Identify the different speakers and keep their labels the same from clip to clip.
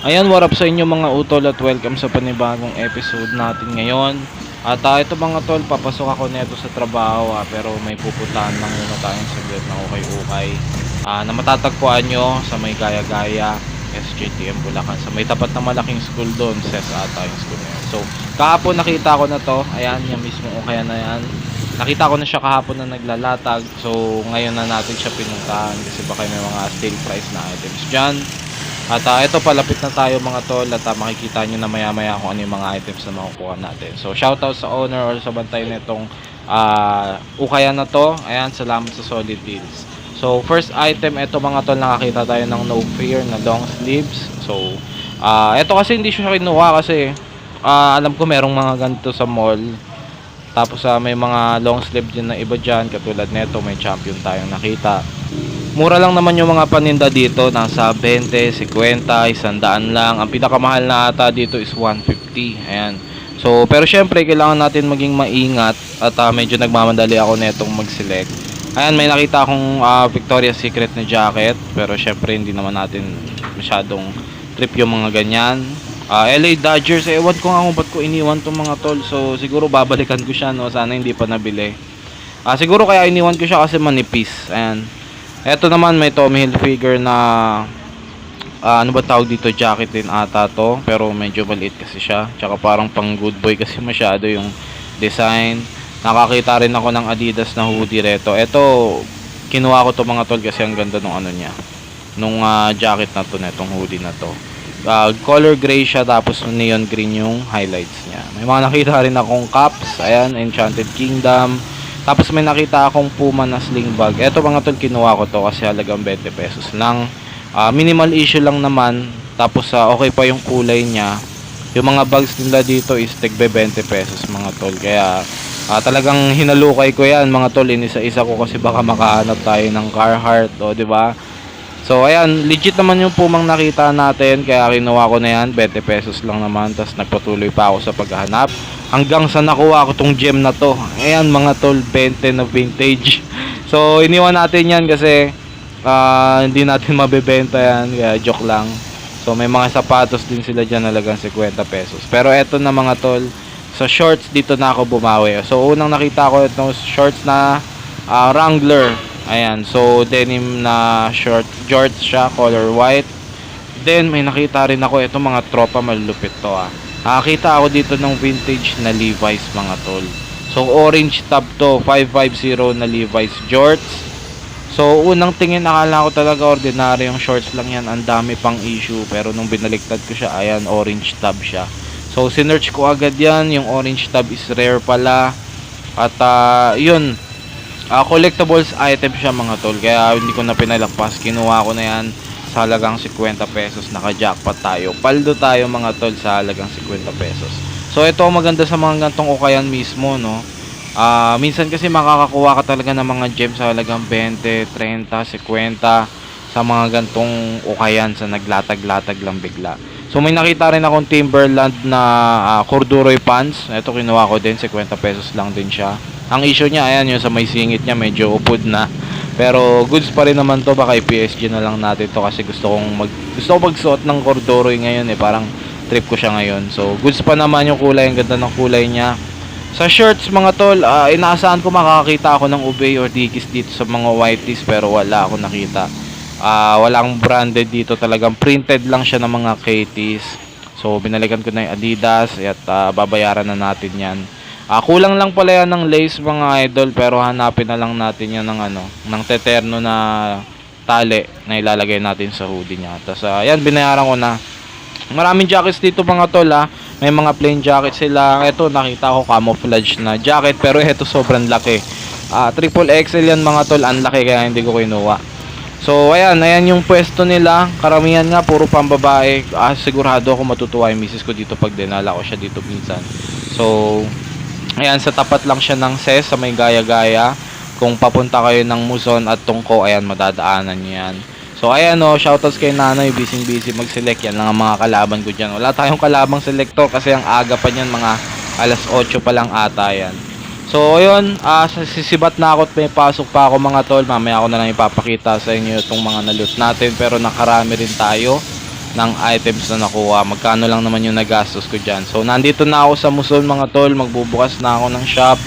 Speaker 1: Ayan, what up sa inyo mga utol at welcome sa panibagong episode natin ngayon. At ah, ito mga tol, papasok ako neto sa trabaho ah, pero may pupuntahan lang muna tayong saglit na ukay-ukay. Ah, na matatagpuan nyo sa may gaya-gaya, SJTM Bulacan. Sa may tapat na malaking school doon, SES ata yung school na. So, kahapon nakita ko na to. Ayan, yung mismo ukaya na yan. Nakita ko na siya kahapon na naglalatag. So, ngayon na natin siya pinuntahan kasi baka may mga stale price na items dyan. At ah, ito palapit na tayo mga tol at ah, makikita nyo na maya maya kung ano yung mga items na makukuha natin. So shoutout sa owner or sa bantay nitong uh, ukaya na to. Ayan, salamat sa solid deals. So first item, ito mga tol nakakita tayo ng no fear na long sleeves. So ah ito kasi hindi siya kinuha kasi ah, alam ko merong mga ganito sa mall. Tapos ah, may mga long sleeve din na iba dyan katulad nito may champion tayong nakita. Mura lang naman yung mga paninda dito, nasa 20, 50, 100 lang. Ang pinakamahal na ata dito is 150. Ayan. So, pero syempre kailangan natin maging maingat at ah, medyo nagmamadali ako netong mag-select. Ayan, may nakita akong ah, Victoria's Secret na jacket, pero syempre hindi naman natin masyadong trip yung mga ganyan. Ah, LA Dodgers, eh, ewan ko nga kung ba't ko iniwan tong mga tol. So, siguro babalikan ko siya, no? Sana hindi pa nabili. Ah, siguro kaya iniwan ko siya kasi manipis. Ayan. Ito naman may Tommy Hilfiger na ah, ano ba tawag dito jacket din ata to pero medyo maliit kasi siya. Tsaka parang pang good boy kasi masyado yung design. Nakakita rin ako ng Adidas na hoodie reto. Ito kinuha ko to mga tol kasi ang ganda nung ano niya. Nung ah, jacket na to netong hoodie na to. Ah, color gray siya tapos neon green yung highlights niya. May mga nakita rin akong caps ayan Enchanted Kingdom tapos may nakita akong Puma na sling bag. Ito mga tol, kinuha ko to kasi halagang 20 pesos lang. Ah, minimal issue lang naman. Tapos ah, okay pa yung kulay niya. Yung mga bags nila dito is tigbe 20 pesos mga tol. Kaya ah, talagang hinalukay ko yan mga tol. Inisa-isa ko kasi baka makahanap tayo ng Carhartt o di ba? So ayan, legit naman yung pumang nakita natin kaya kinuha ko na yan, 20 pesos lang naman tapos nagpatuloy pa ako sa paghahanap hanggang sa nakuha ko tong gem na to. Ayan mga tol, 20 na vintage. So iniwan natin yan kasi ah, hindi natin mabebenta yan, kaya joke lang. So may mga sapatos din sila dyan halagang 50 pesos. Pero eto na mga tol, sa shorts dito na ako bumawi. So unang nakita ko itong shorts na ah, Wrangler. Ayan, so denim na short shorts siya, color white. Then may nakita rin ako itong mga tropa malulupit to ah. Nakakita ako dito ng vintage na Levi's mga tol. So orange tab to, 550 na Levi's shorts. So unang tingin akala ko talaga ordinary yung shorts lang yan, ang dami pang issue pero nung binaliktad ko siya, ayan orange tab siya. So sinearch ko agad yan, yung orange tab is rare pala. At ah, yun, Ah, collectibles item siya mga tol. Kaya hindi ko na pinalagpas. Kinuha ko na yan sa halagang 50 pesos. Naka-jackpot tayo. Paldo tayo mga tol sa halagang 50 pesos. So ito maganda sa mga gantong ukayan mismo, no. Ah, minsan kasi makakakuha ka talaga ng mga gems sa halagang 20, 30, 50 sa mga gantong ukayan sa naglatag-latag lang bigla. So may nakita rin akong Timberland na ah, corduroy pants. Ito kinuha ko din 50 pesos lang din siya. Ang issue niya ayan yung sa may singit niya medyo upod na. Pero goods pa rin naman to baka i-PSG na lang natin to kasi gusto kong mag gusto ko magsuot ng corduroy ngayon eh parang trip ko siya ngayon. So goods pa naman yung kulay, ang ganda ng kulay niya. Sa shirts mga tol, ah, inaasahan ko makakakita ako ng Ubey or Dickies dito sa mga whiteys pero wala ako nakita. Ah, walang branded dito talagang printed lang siya ng mga KTs. So binalikan ko na yung Adidas at ah, babayaran na natin 'yan. Ah, kulang lang pala yan ng lace mga idol pero hanapin na lang natin yan ng ano, ng teterno na tali na ilalagay natin sa hoodie niya. Tapos ayan binayaran ko na. Maraming jackets dito mga tol ha. May mga plain jacket sila. Ito nakita ko camouflage na jacket pero ito sobrang laki. Ah, triple XL yan mga tol. Ang laki kaya hindi ko kinuha. So ayan, ayan yung pwesto nila. Karamihan nga puro pambabae. Ah, sigurado ako matutuwa yung misis ko dito pag dinala ko siya dito minsan. So ayan sa tapat lang siya ng SES sa may gaya-gaya. Kung papunta kayo ng Muson at Tungko, ayan madadaanan niyo yan. So ayan o, shoutouts kay Nanay, busy busy mag-select yan lang ang mga kalaban ko dyan. Wala tayong kalabang selector kasi ang aga pa niyan mga alas 8 pa lang ata yan. So ayun, ah, sisibat na ako at may pasok pa ako mga tol. Mamaya ako na lang ipapakita sa inyo itong mga naloot natin pero nakarami rin tayo. Ng items na nakuha. Magkano lang naman yung nagastos ko dyan. So, nandito na ako sa Muson mga tol. Magbubukas na ako ng shop.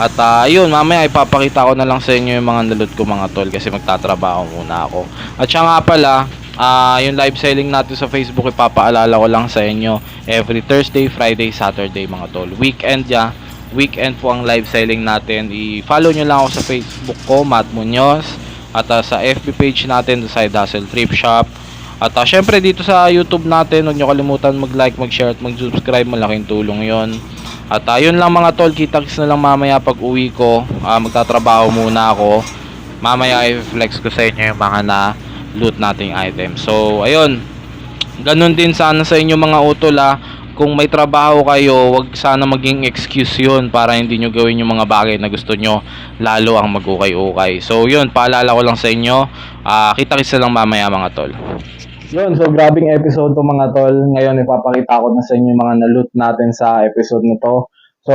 Speaker 1: At ayun, mamaya ipapakita ko na lang sa inyo yung mga nalot ko mga tol kasi magtatrabaho muna ako. At siya nga pala, ah, yung live selling natin sa Facebook ipapaalala ko lang sa inyo every Thursday, Friday, Saturday mga tol. Weekend ya. Weekend po ang live selling natin. I-follow nyo lang ako sa Facebook ko, Matt Munoz. At ah, sa FB page natin, The Side Hustle Trip Shop. At ah, syempre dito sa YouTube natin, huwag nyo kalimutan mag-like, mag-share at mag-subscribe. Malaking tulong yon. At ayun lang mga tol, kita-kits na lang mamaya pag uwi ko. Ah, magtatrabaho muna ako. Mamaya i-flex ko sa inyo yung mga na loot nating item. So, ayun. Ganun din sana sa inyo mga utol ah. Kung may trabaho kayo, wag sana maging excuse yun para hindi nyo gawin yung mga bagay na gusto nyo. Lalo ang mag-ukay-ukay. So, yun. Paalala ko lang sa inyo. Kita-kits na lang mamaya mga tol.
Speaker 2: Yun, so grabing episode to mga tol. Ngayon ipapakita ko na sa inyo yung mga na-loot natin sa episode na to. So,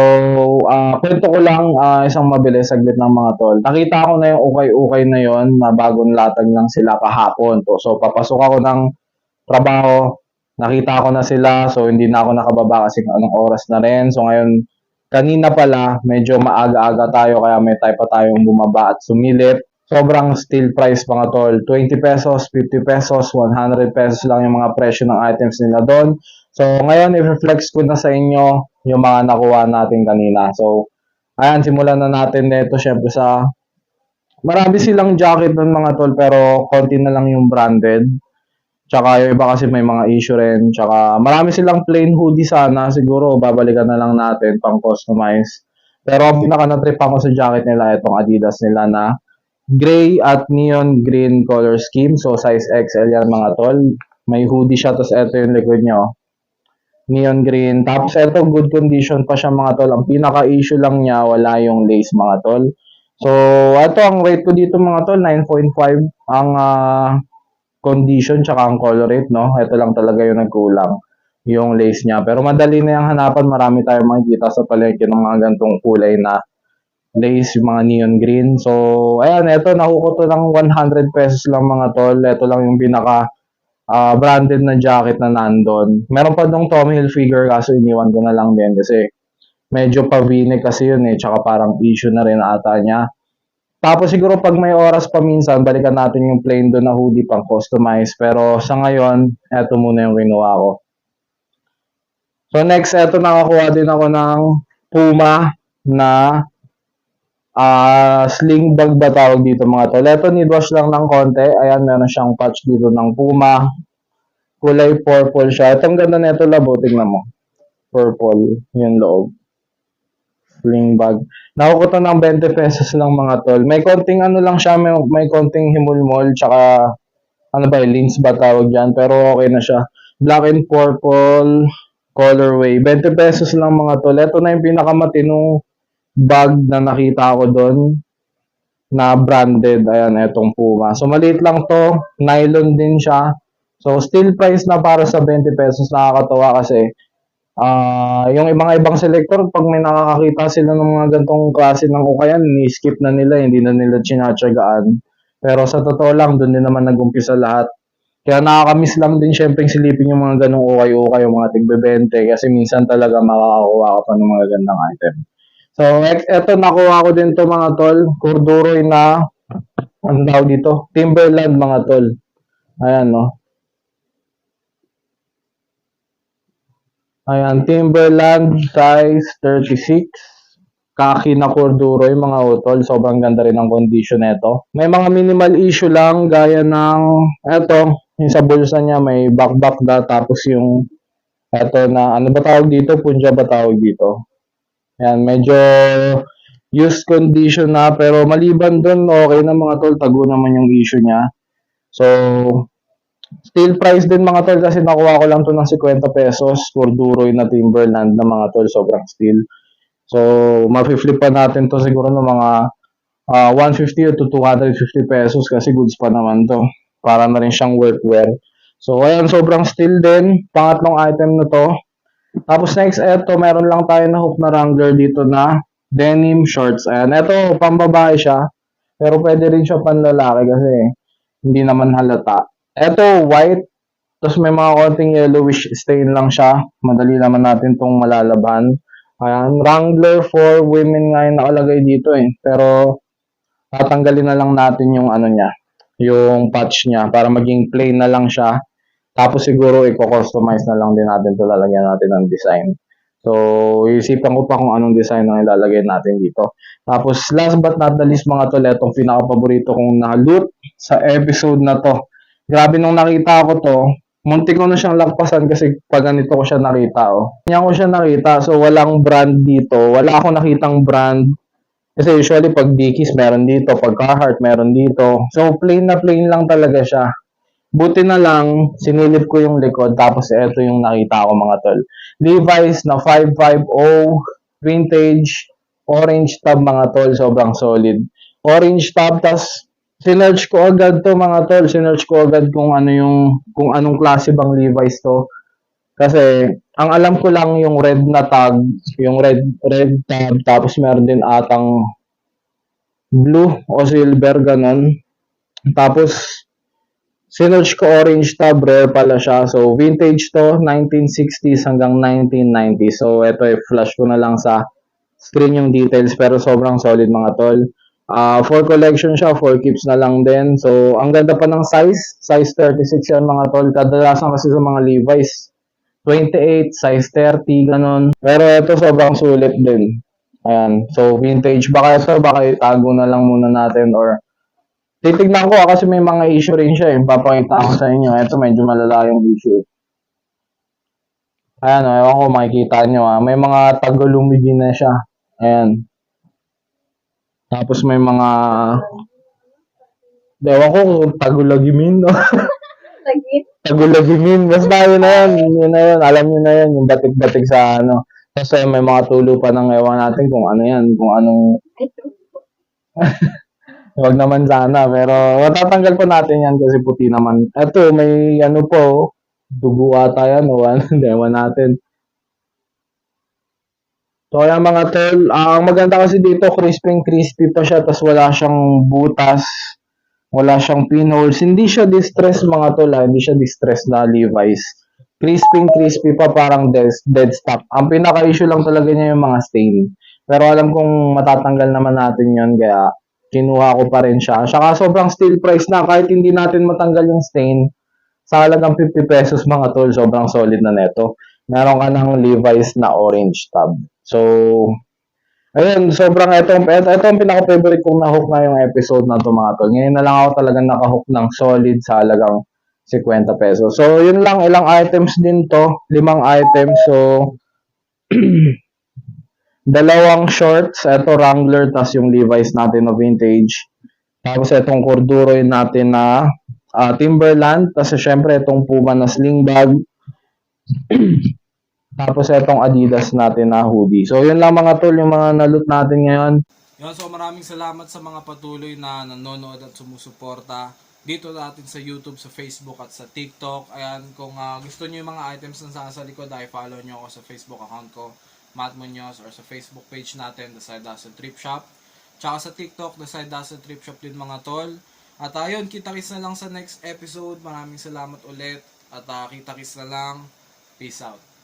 Speaker 2: ah kwento ko lang ah, isang mabilis saglit ng mga tol. Nakita ko na yung ukay-ukay na yon na bagong latag lang sila kahapon. To. So, papasok ako ng trabaho. Nakita ko na sila. So, hindi na ako nakababa kasi anong oras na rin. So, ngayon, kanina pala, medyo maaga-aga tayo kaya may type pa tayong bumaba at sumilip. Sobrang steal price mga tol. 20 pesos, 50 pesos, 100 pesos lang yung mga presyo ng items nila doon. So, ngayon, i-reflex ko na sa inyo yung mga nakuha natin kanina. So, ayan, simulan na natin nito syempre sa marami silang jacket ng mga tol pero konti na lang yung branded. Tsaka yung iba kasi may mga issue rin. Tsaka marami silang plain hoodie sana. Siguro babalikan na lang natin pang customize. Pero ang pinaka na-trip ako sa jacket nila, itong Adidas nila na gray at neon green color scheme. So, size XL yan mga tol. May hoodie siya, tapos ito yung likod nyo. Neon green. Tapos ito, good condition pa siya mga tol. Ang pinaka-issue lang niya, wala yung lace mga tol. So, ito ang rate ko dito mga tol, 9.5 ang ah, condition tsaka ang color rate, no? Ito lang talaga yung nagkulang yung lace niya. Pero madali na yung hanapan, marami tayong makikita sa palengke ng mga gantong kulay na lace, yung mga neon green. So, ayan, ito, nakuha to ng 100 pesos lang mga tol. Ito lang yung pinaka ah, branded na jacket na nandun. Meron pa dong Tommy Hilfiger kaso iniwan ko na lang din kasi medyo pavinig kasi yun eh. Tsaka parang issue na rin ata niya. Tapos siguro pag may oras pa minsan, balikan natin yung plain doon na hoodie pang customize. Pero sa ngayon, eto muna yung kinuha ko. So next, eto nakakuha din ako ng Puma na ah sling bag ba tawag dito mga tol. Ito need wash lang ng konti. Ayan, meron siyang patch dito ng Puma. Kulay purple siya. Itong ganda nito labo, tingnan mo. Purple, yung loob. Sling bag. Nakukuha ng 20 pesos lang mga tol. May konting ano lang siya, may, may konting himulmol, tsaka ano ba, lens ba tawag dyan, pero okay na siya. Black and purple colorway. 20 pesos lang mga tol. Ito na yung pinakamatinong bag na nakita ko doon na branded. Ayan, etong Puma. So, maliit lang to. Nylon din siya. So, still price na para sa 20 pesos. Nakakatawa kasi ah yung mga ibang selector, pag may nakakakita sila ng mga gantong klase ng ukayan, ni-skip na nila, hindi na nila chinatsagaan. Pero sa totoo lang, doon din naman nag-umpisa lahat. Kaya nakakamiss lang din syempre silipin yung mga ganong ukay-ukay, yung mga tigbebente, kasi minsan talaga makakakuha ka pa ng mga gandang item. So, et- eto nakuha ko din to mga tol, Corduroy na, ano tawag dito? Timberland mga tol. Ayan, no? Ayan, Timberland size 36. Kaki na corduroy mga utol. Sobrang ganda rin ang condition nito. May mga minimal issue lang gaya ng eto, yung sa bulsa niya may back-back na tapos yung eto na ano ba tawag dito? Punja ba tawag dito? Ayan, medyo used condition na pero maliban doon okay na mga tol. Tago naman yung issue niya. So, Steel price din mga tol kasi nakuha ko lang to ng 50 pesos for Duroy na Timberland na mga tol sobrang steel. So, ma-flip pa natin to siguro ng mga ah, 150 to 250 pesos kasi goods pa naman to. Para na rin siyang workwear. So, ayan, sobrang steel din. Pangatlong item na to. Tapos next, eto, meron lang tayo na hook na Wrangler dito na denim shorts. Ayan, eto, pambabae siya. Pero pwede rin siya panlalaki kasi hindi naman halata. Eto, white Tapos may mga konting yellowish stain lang siya. Madali naman natin tong malalaban. Ayan, Wrangler for women nga yung nakalagay dito eh. Pero tatanggalin na lang natin yung ano niya, yung patch niya para maging plain na lang siya. Tapos siguro i-customize na lang din natin to lalagyan natin ng design. So, isipan ko pa kung anong design ang ilalagay natin dito. Tapos, last but not the least mga tol, itong pinaka-paborito kong na-loot sa episode na to. Grabe nung nakita ko to, muntik ko na siyang lagpasan kasi pag ganito ko siya nakita, oh. Kanya ko siya nakita, so walang brand dito. Wala akong nakitang brand. Kasi usually pag Dickies meron dito, pag Carhartt meron dito. So, plain na plain lang talaga siya. Buti na lang, sinilip ko yung likod, tapos ito yung nakita ko mga tol. Levi's na 550 vintage orange tab mga tol, sobrang solid. Orange tab, tas sinerch ko agad to mga tol, sinerch ko agad kung ano yung, kung anong klase bang Levi's to. Kasi, ang alam ko lang yung red na tag, yung red, red tab, tapos meron din atang blue o silver, ganon. Tapos, Sinerch ko orange tab, rare pala siya. So, vintage to, 1960s hanggang 1990s. So, ito flash ko na lang sa screen yung details, pero sobrang solid mga tol. Ah, for collection siya, for keeps na lang din. So, ang ganda pa ng size. Size 36 yan mga tol. Kadalasan kasi sa mga Levi's. 28, size 30, ganun. Pero ito sobrang sulit din. Ayan. So, vintage. Baka ito, baka itago na lang muna natin or titignan ko ah, kasi may mga issue rin siya eh. Papakita ko sa inyo. Ito medyo malala yung issue. Ayan, oh, ewan ko makikita nyo ah. May mga tagolumigi na siya. Ayan. Tapos may mga Ewan ko kung tagulagimin, no?
Speaker 3: Lagi.
Speaker 2: tagulagimin. Basta yun na yun. Yun na yun. Alam nyo na yun. Yung batik-batik sa ano. Kasi may mga tulo pa ng ewan natin kung ano yan. Kung anong Huwag naman sana, pero matatanggal pa natin yan kasi puti naman. Eto, may ano po, dugo ata yan, o ano, natin. So, kaya mga tol, ang maganda kasi dito, crispy crispy pa siya, tas wala siyang butas, wala siyang pinholes. Hindi siya distress mga tol, ha? hindi siya distress na Levi's. Crispy crispy pa, parang dead, dead stock. Ang pinaka-issue lang talaga niya yung mga stain. Pero alam kong matatanggal naman natin yon kaya kinuha ko pa rin siya. Saka sobrang steal price na kahit hindi natin matanggal yung stain, sa halagang 50 pesos mga tol, sobrang solid na neto. Meron ka ng Levi's na orange tab. So, ayun, sobrang ito, ito ang pinaka-favorite kong na-hook na yung episode na to mga tol. Ngayon na lang ako talagang naka-hook ng solid sa halagang 50 pesos. So, yun lang, ilang items din to. Limang items. So, dalawang shorts, ito Wrangler, tas yung Levi's natin na vintage. Tapos itong Corduroy natin na ah, Timberland, tas syempre itong Puma na sling bag. Tapos itong Adidas natin na hoodie. So yun lang mga tol, yung mga naloot natin ngayon.
Speaker 1: Yun, so maraming salamat sa mga patuloy na nanonood at sumusuporta dito natin sa YouTube, sa Facebook at sa TikTok. Ayan, kung ah, gusto niyo yung mga items na sa likod, ay follow niyo ako sa Facebook account ko, Matt Munoz, or sa Facebook page natin, The Side Hustle Trip Shop. Tsaka sa TikTok, The Side Hustle Trip Shop din mga tol. At ayun, kita-kits na lang sa next episode. Maraming salamat ulit. At ah, kita-kits na lang. Peace out.